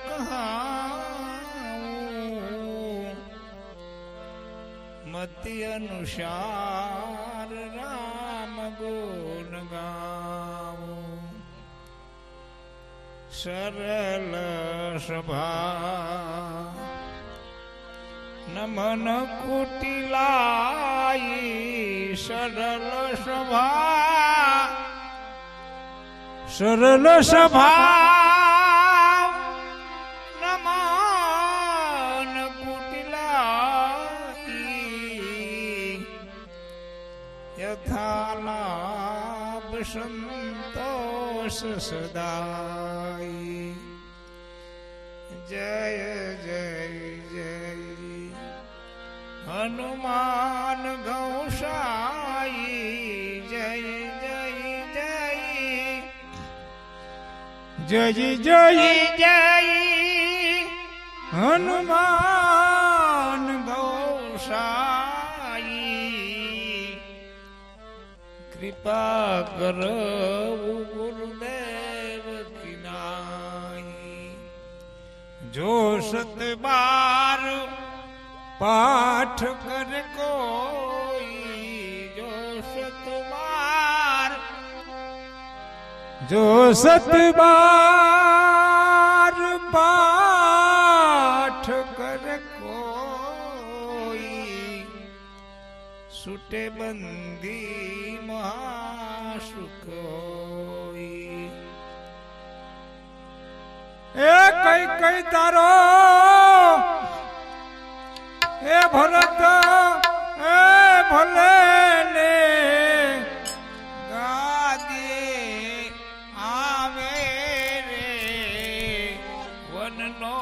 કહાઉં મતિ અનુસાર રામ ગુણ ગાઉં સરલ સભા નમન કુટિલાઈ સરલ સભા સરલ સભા सदाई। जय जय जय। हनुमान गौसाई जय जय जय। जय जय जय। हनुमान गौसाई कृपा करो जो सत बार पाठ कर कोई, जो सत बार जो सत पाठ कर कोई, सुटे बंदी महासुख होई। કઈ કઈ તારો? એ ભરત એ ભલે ને ગાદે આવે રે વનનો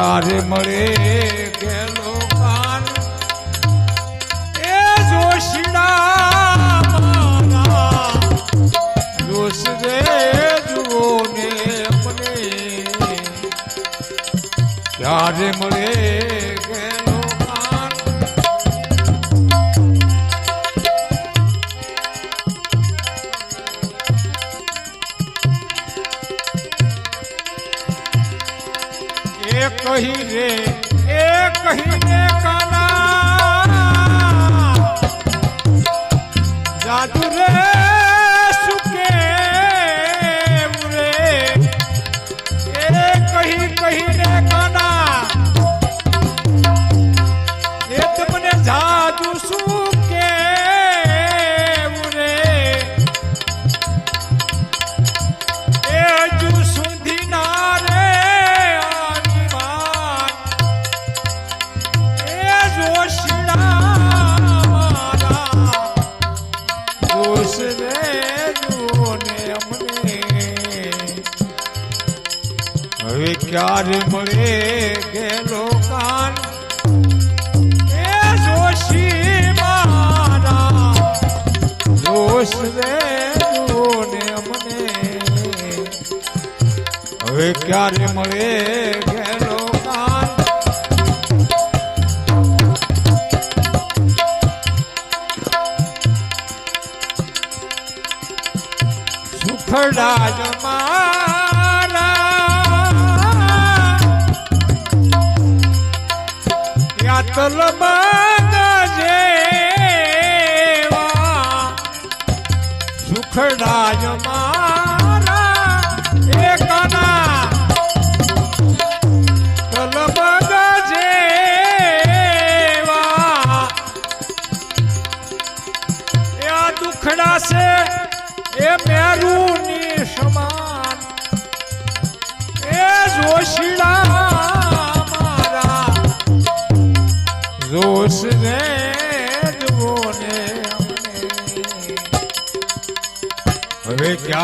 ક્યારે મળે ગેલો કાન. એ જોશીડા મારા. જોશ રે જુઓ મળે એ કહી રે એ કહીને કાના. જાદુ રે. ક્યારે મળે ગેલો કાન એ જોશી મારા જોશ રે ને મને હવે ક્યારે મળે ગેલો કાન સુખડા યાતલ જેવા સુખડા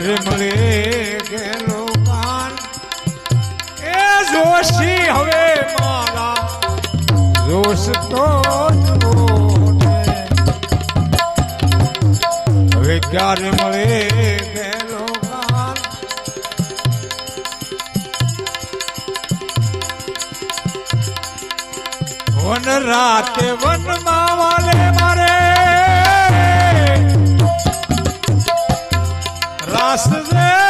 ક્યારે મળે ગેલો કાન એ જોશી હવે મારા જોશ તો હવે ક્યારે મળે ગેલો કાન વન રાતે વનમાં વાલે Graças a Deus.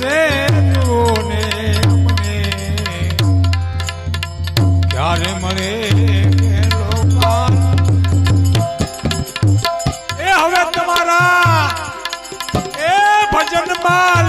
જોશ રે જુઓને અમને. ક્યારે મળે એ હવે તમારા એ ભજનમાં